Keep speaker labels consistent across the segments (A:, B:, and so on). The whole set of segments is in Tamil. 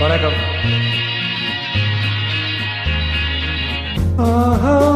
A: வணக்கம். ஆஹா.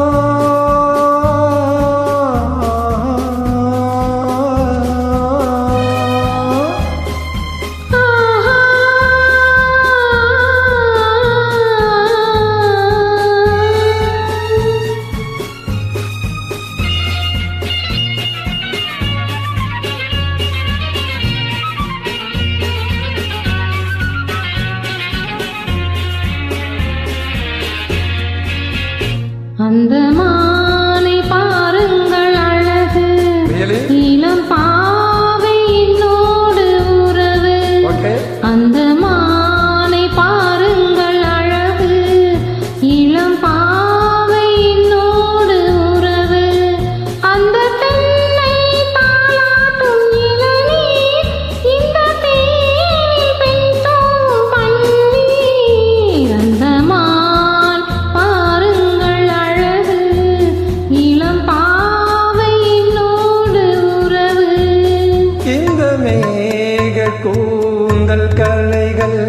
A: கூந்தல் கலைகள்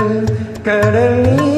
A: கடல்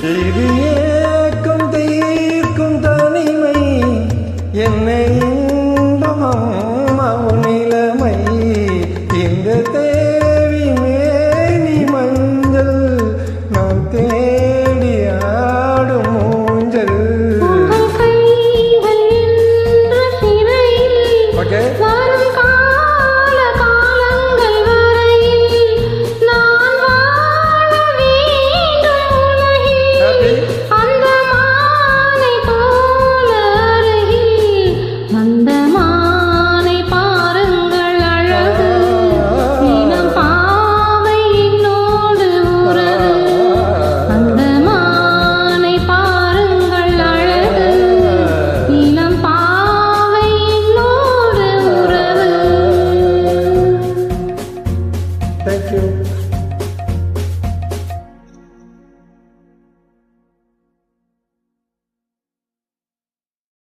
B: இது
A: ஏக்கும் தீர்க்கும் தனிமை. என்னை இன்பமாவு நிலைமை. இந்த தேவி மேனி மஞ்சள் நான் தேடி ஆடும்
B: மூஞ்சல்
A: ஓகே you.